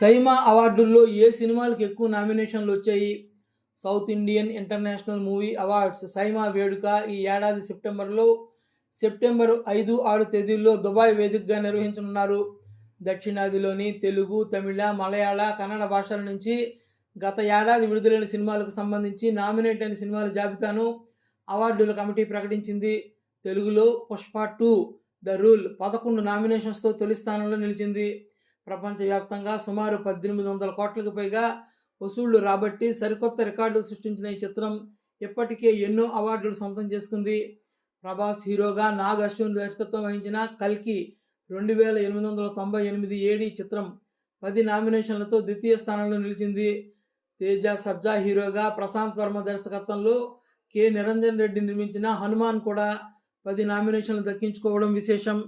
సైమా అవార్డుల్లో ఏ సినిమాలకు ఎక్కువ నామినేషన్లు వచ్చాయి? South Indian International Movie Awards SIIMA వేడుక ఈ ఏడాది సెప్టెంబర్లో సెప్టెంబర్ ఐదు ఆరు తేదీల్లో దుబాయ్ వేదికగా నిర్వహించనున్నారు. దక్షిణాదిలోని తెలుగు తమిళ మలయాళ కన్నడ భాషల నుంచి గత ఏడాది విడుదలైన సినిమాలకు సంబంధించి నామినేట్ అయిన సినిమాల జాబితాను అవార్డుల కమిటీ ప్రకటించింది. తెలుగులో పుష్ప టూ ద రూల్ పదకొండు నామినేషన్స్తో తొలి స్థానంలో నిలిచింది. ప్రపంచవ్యాప్తంగా సుమారు పద్దెనిమిది వందల కోట్లకు పైగా వసూళ్ళు రాబట్టి సరికొత్త రికార్డు సృష్టించిన ఈ చిత్రం ఇప్పటికే ఎన్నో అవార్డులు సొంతం చేసుకుంది. ప్రభాస్ హీరోగా నాగ్ అశ్విన్ దర్శకత్వం వహించిన కల్కి రెండు వేల ఎనిమిది వందల తొంభై ఎనిమిది ఏడి చిత్రం పది నామినేషన్లతో ద్వితీయ స్థానంలో నిలిచింది. తేజ సజ్జా హీరోగా ప్రశాంత్ వర్మ దర్శకత్వంలో కె. నిరంజన్ రెడ్డి నిర్మించిన హనుమాన్ కూడా పది నామినేషన్లు దక్కించుకోవడం విశేషం.